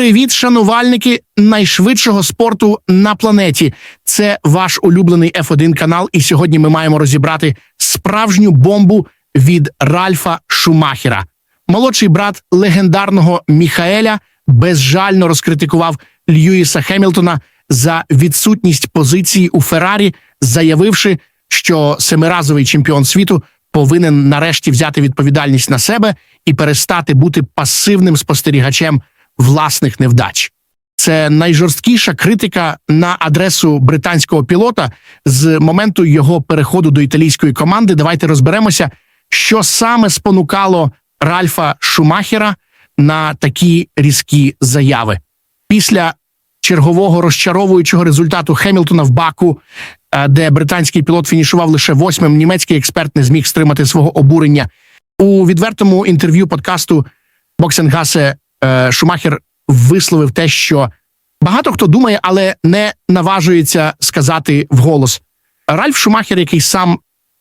Привіт, шанувальники найшвидшого спорту на планеті. Це ваш улюблений F1 канал. І сьогодні ми маємо розібрати справжню бомбу від Ральфа Шумахера. Молодший брат легендарного Міхаеля безжально розкритикував Льюіса Хемілтона за відсутність позиції у Феррарі, заявивши, що семиразовий чемпіон світу повинен нарешті взяти відповідальність на себе і перестати бути пасивним спостерігачем власних невдач. Це найжорсткіша критика на адресу британського пілота з моменту його переходу до італійської команди. Давайте розберемося, що саме спонукало Ральфа Шумахера на такі різкі заяви. Після чергового розчаровуючого результату Хемілтона в Баку, е, де британський пілот фінішував лише восьмим, німецький експерт не зміг стримати свого обурення. У відвертому інтерв'ю подкасту Боксенгасе Шумахер висловив те, що багато хто думає, але не наважується сказати вголос. Ральф Шумахер, який сам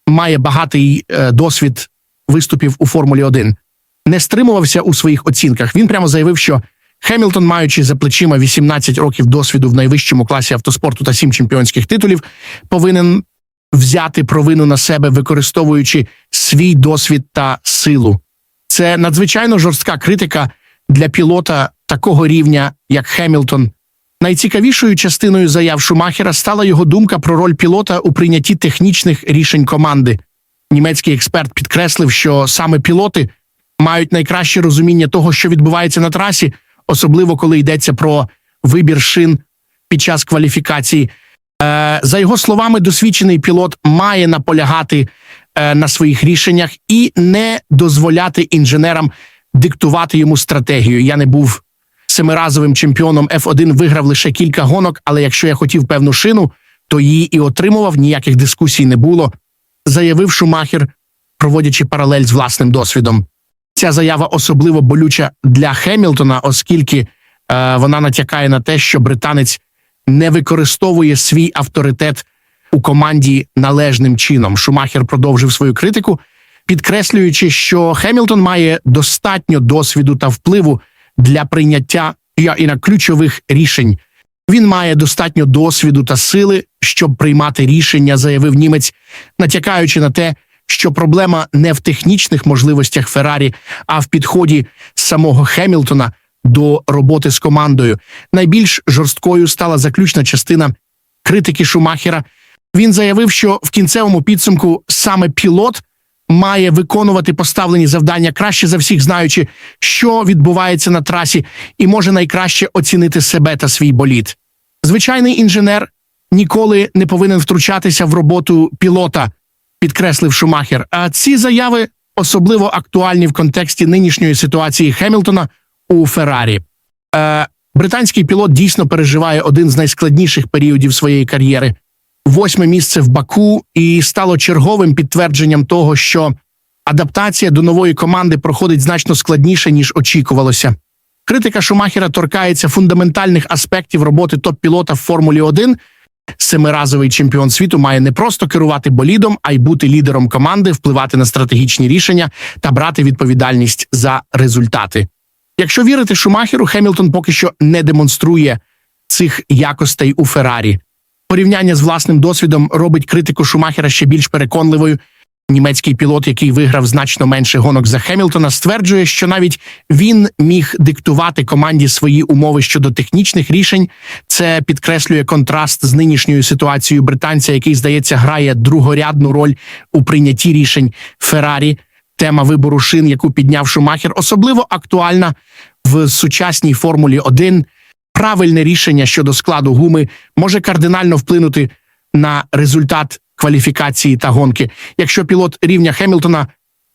має багатий е, досвід виступів у Формулі 1, не стримувався у своїх оцінках. Він прямо заявив, що Хемілтон, маючи за плечима 18 років досвіду в найвищому класі автоспорту та 7 чемпіонських титулів, повинен взяти провину на себе, використовуючи свій досвід та силу. Це надзвичайно жорстка критика для пілота такого рівня, як Хемілтон. Найцікавішою частиною заяв Шумахера стала його думка про роль пілота у прийнятті технічних рішень команди. Німецький експерт підкреслив, що саме пілоти мають найкраще розуміння того, що відбувається на трасі, особливо коли йдеться про вибір шин під час кваліфікації. Е, за його словами, досвідчений пілот має наполягати е, на своїх рішеннях і не дозволяти інженерам диктувати йому стратегію. Я не був семиразовим чемпіоном F1, виграв лише кілька гонок, але якщо я хотів певну шину, то її і отримував. Ніяких дискусій не було. Заявив Шумахер, проводячи паралель з власним досвідом. Ця заява особливо болюча для Хемілтона, оскільки е, вона натякає на те, що британець не використовує свій авторитет у команді належним чином. Шумахер продовжив свою критику, підкреслюючи, що Хемілтон має достатньо досвіду та впливу для прийняття і на ключових рішень. Він має достатньо досвіду та сили, щоб приймати рішення, заявив німець, натякаючи на те, що проблема не в технічних можливостях Феррарі, а в підході самого Хемілтона до роботи з командою. Найбільш жорсткою стала заключна частина критики Шумахера. Він заявив, що в кінцевому підсумку саме пілот має виконувати поставлені завдання краще за всіх, знаючи, що відбувається на трасі, і може найкраще оцінити себе та свій боліт. Звичайний інженер ніколи не повинен втручатися в роботу пілота, підкреслив Шумахер. А ці заяви особливо актуальні в контексті нинішньої ситуації Хемілтона у Феррарі. Е, британський пілот дійсно переживає один з найскладніших періодів своєї кар'єри. Восьме місце в Баку і стало черговим підтвердженням того, що адаптація до нової команди проходить значно складніше ніж очікувалося. Критика Шумахера торкається фундаментальних аспектів роботи топ-пілота в Формулі 1 Семиразовий чемпіон світу має не просто керувати болідом, а й бути лідером команди, впливати на стратегічні рішення та брати відповідальність за результати. Якщо вірити Шумахеру, Хемілтон поки що не демонструє цих якостей у Феррарі. Порівняння з власним досвідом робить критику Шумахера ще більш переконливою. Німецький пілот, який виграв значно менше гонок за Хемілтона, стверджує, що навіть він міг диктувати команді свої умови щодо технічних рішень. Це підкреслює контраст з нинішньою ситуацією британця, який, здається, грає другорядну роль у прийнятті рішень Феррарі. Тема вибору шин, яку підняв Шумахер, особливо актуальна в сучасній Формулі 1. Правильне рішення щодо складу гуми може кардинально вплинути на результат кваліфікації та гонки. Якщо пілот рівня Хемілтона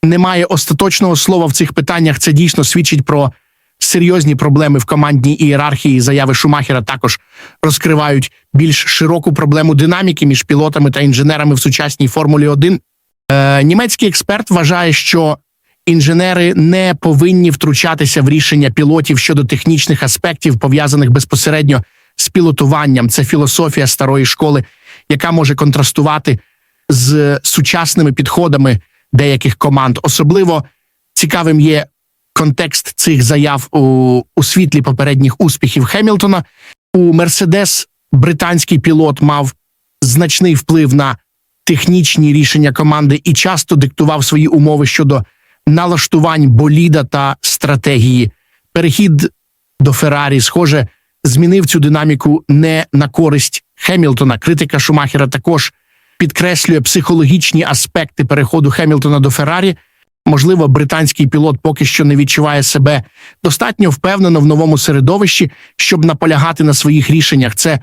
не має остаточного слова в цих питаннях, це дійсно свідчить про серйозні проблеми в командній ієрархії. Заяви Шумахера також розкривають більш широку проблему динаміки між пілотами та інженерами в сучасній Формулі 1. Е, Німецький експерт вважає, що інженери не повинні втручатися в рішення пілотів щодо технічних аспектів, пов'язаних безпосередньо з пілотуванням. Це філософія старої школи, яка може контрастувати з сучасними підходами деяких команд. Особливо цікавим є контекст цих заяв у, у світлі попередніх успіхів Хемілтона. У Мерседес британський пілот мав значний вплив на технічні рішення команди і часто диктував свої умови щодо налаштувань боліда та стратегії. Перехід до Феррарі, схоже, змінив цю динаміку не на користь Хемілтона. Критика Шумахера також підкреслює психологічні аспекти переходу Хемілтона до Феррарі. Можливо, британський пілот поки що не відчуває себе достатньо впевнено в новому середовищі, щоб наполягати на своїх рішеннях. Це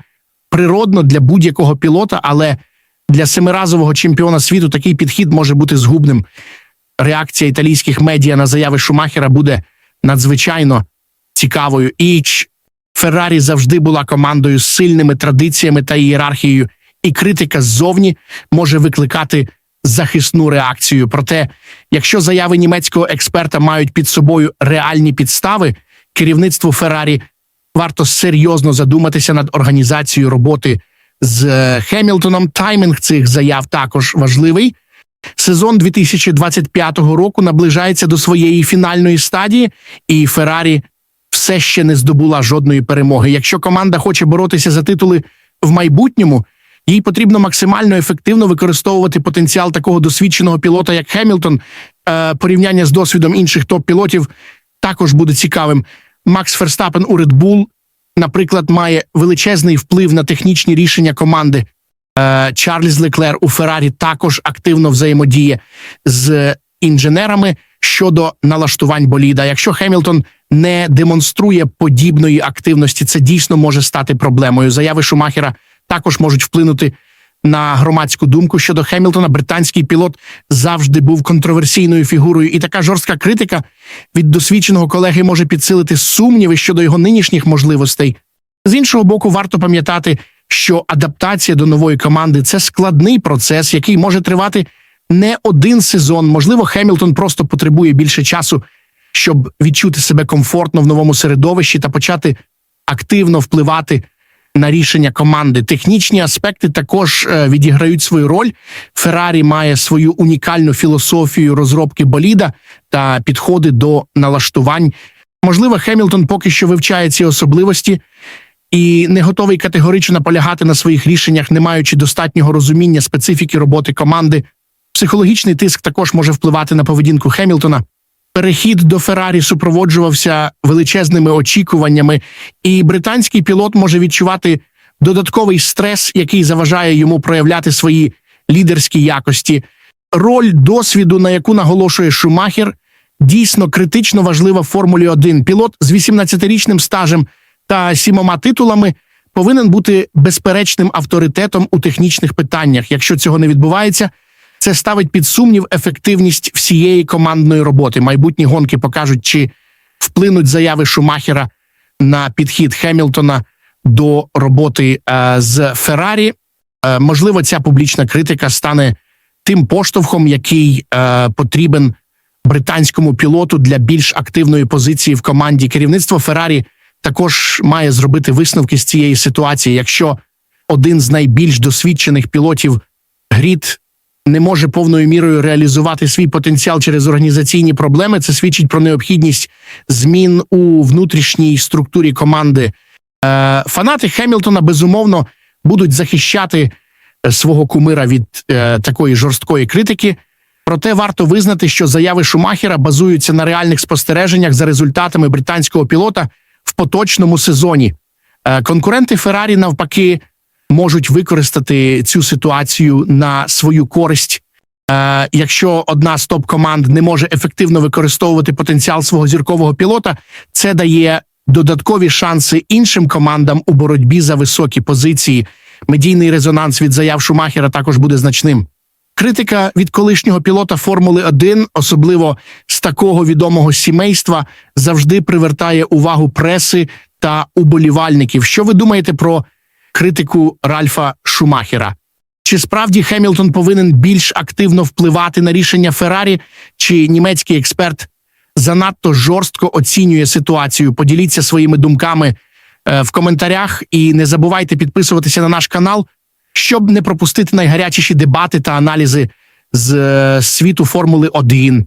природно для будь-якого пілота, але для семиразового чемпіона світу такий підхід може бути згубним. Реакція італійських медіа на заяви Шумахера буде надзвичайно цікавою. І Феррарі завжди була командою з сильними традиціями та ієрархією, і критика ззовні може викликати захисну реакцію. Проте, якщо заяви німецького експерта мають під собою реальні підстави, керівництву Феррарі варто серйозно задуматися над організацією роботи з е, Хемілтоном. Таймінг цих заяв також важливий. Сезон 2025 року наближається до своєї фінальної стадії, і Феррарі все ще не здобула жодної перемоги. Якщо команда хоче боротися за титули в майбутньому, їй потрібно максимально ефективно використовувати потенціал такого досвідченого пілота, як Хемілтон. Е, порівняння з досвідом інших топ-пілотів також буде цікавим. Макс Ферстапен у Red Bull, наприклад, має величезний вплив на технічні рішення команди. Е, Чарльз Леклер у Феррарі також активно взаємодіє з інженерами щодо налаштувань боліда. Якщо Хемілтон не демонструє подібної активності, це дійсно може стати проблемою. Заяви Шумахера також можуть вплинути на громадську думку щодо Хемілтона. Британський пілот завжди був контроверсійною фігурою, і така жорстка критика від досвідченого колеги може підсилити сумніви щодо його нинішніх можливостей. З іншого боку, варто пам'ятати, що адаптація до нової команди це складний процес, який може тривати не один сезон. Можливо, Хемілтон просто потребує більше часу, щоб відчути себе комфортно в новому середовищі та почати активно впливати на рішення команди. Технічні аспекти також е, відіграють свою роль. Феррарі має свою унікальну філософію розробки боліда та підходи до налаштувань. Можливо, Хемілтон поки що вивчає ці особливості і не готовий категорично наполягати на своїх рішеннях, не маючи достатнього розуміння специфіки роботи команди. Психологічний тиск також може впливати на поведінку Хемілтона. Перехід до Феррарі супроводжувався величезними очікуваннями, і британський пілот може відчувати додатковий стрес, який заважає йому проявляти свої лідерські якості. Роль досвіду, на яку наголошує Шумахер, дійсно критично важлива в Формулі 1. Пілот з 18-річним стажем та сімома титулами повинен бути безперечним авторитетом у технічних питаннях. Якщо цього не відбувається, це ставить під сумнів ефективність всієї командної роботи. Майбутні гонки покажуть, чи вплинуть заяви Шумахера на підхід Хемілтона до роботи е, з Феррарі. Е, можливо, ця публічна критика стане тим поштовхом, який е, потрібен британському пілоту для більш активної позиції в команді. Керівництво Феррарі також має зробити висновки з цієї ситуації. Якщо один з найбільш досвідчених пілотів Гріт не може повною мірою реалізувати свій потенціал через організаційні проблеми. Це свідчить про необхідність змін у внутрішній структурі команди. Е, Фанати Хемілтона безумовно будуть захищати е, свого кумира від е, такої жорсткої критики. Проте варто визнати, що заяви Шумахера базуються на реальних спостереженнях за результатами британського пілота поточному сезоні. Е, конкуренти Феррарі навпаки можуть використати цю ситуацію на свою користь. Е, Якщо одна з топ команд не може ефективно використовувати потенціал свого зіркового пілота, це дає додаткові шанси іншим командам у боротьбі за високі позиції. Медійний резонанс від заяв Шумахера також буде значним. Критика від колишнього пілота Формули 1, особливо з такого відомого сімейства, завжди привертає увагу преси та уболівальників. Що ви думаєте про критику Ральфа Шумахера. Чи справді Хемілтон повинен більш активно впливати на рішення Феррарі, чи німецький експерт занадто жорстко оцінює ситуацію? Поділіться своїми думками е, в коментарях і не забувайте підписуватися на наш канал, щоб не пропустити найгарячіші дебати та аналізи з е, світу Формули 1.